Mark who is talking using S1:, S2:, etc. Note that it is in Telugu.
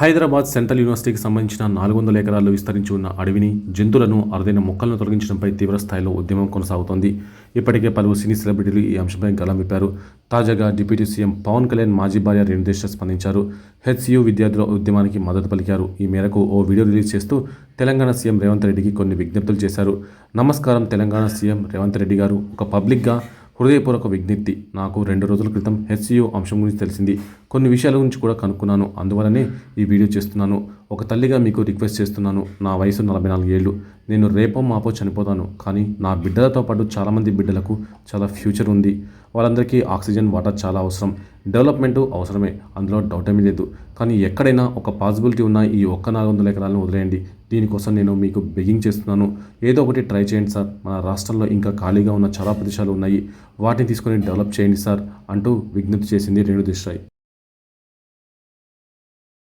S1: హైదరాబాద్ సెంట్రల్ యూనివర్సిటీకి సంబంధించిన నాలుగు వందల ఎకరాల్లో విస్తరించి ఉన్న అడవిని జంతువులను అరుదైన మొక్కలను తొలగించడంపై తీవ్ర స్థాయిలో ఉద్యమం కొనసాగుతోంది. ఇప్పటికే పలువురు సినీ సెలబ్రిటీలు ఈ అంశంపై గలం విప్పారు. తాజాగా డిప్యూటీ సీఎం పవన్ కళ్యాణ్ మాజీ భార్య రేణుదేశ స్పందించారు. హెచ్సియు విద్యార్థుల ఉద్యమానికి మద్దతు పలికారు. ఈ మేరకు ఓ వీడియో రిలీజ్ చేస్తూ తెలంగాణ సీఎం రేవంత్ రెడ్డికి కొన్ని విజ్ఞప్తులు చేశారు. నమస్కారం తెలంగాణ సీఎం రేవంత్ రెడ్డి గారు. ఒక పబ్లిక్గా హృదయపూర్వక విజ్ఞప్తి. నాకు రెండు రోజుల క్రితం హెచ్సియో అంశం గురించి తెలిసింది. కొన్ని విషయాల గురించి కూడా కనుక్కున్నాను. అందువలనే ఈ వీడియో చేస్తున్నాను. ఒక తల్లిగా మీకు రిక్వెస్ట్ చేస్తున్నాను. నా వయసు నలభై నాలుగు ఏళ్ళు. నేను రేపో మాపో చనిపోతాను. కానీ నా బిడ్డలతో పాటు చాలామంది బిడ్డలకు చాలా ఫ్యూచర్ ఉంది. వాళ్ళందరికీ ఆక్సిజన్ వాటర్ చాలా అవసరం. డెవలప్మెంట్ అవసరమే. అందులో డౌట్ ఏమీ లేదు. కానీ ఎక్కడైనా ఒక పాసిబిలిటీ ఉన్న ఈ ఒక్క నాలుగు వందల ఎకరాలను వదిలేయండి. దీనికోసం నేను మీకు బెగింగ్ చేస్తున్నాను. ఏదో ఒకటి ట్రై చేయండి సార్. మన రాష్ట్రంలో ఇంకా ఖాళీగా ఉన్న చాలా ప్రదేశాలు ఉన్నాయి. వాటిని తీసుకొని డెవలప్ చేయండి సార్ అంటూ విజ్ఞప్తి చేసింది రేణు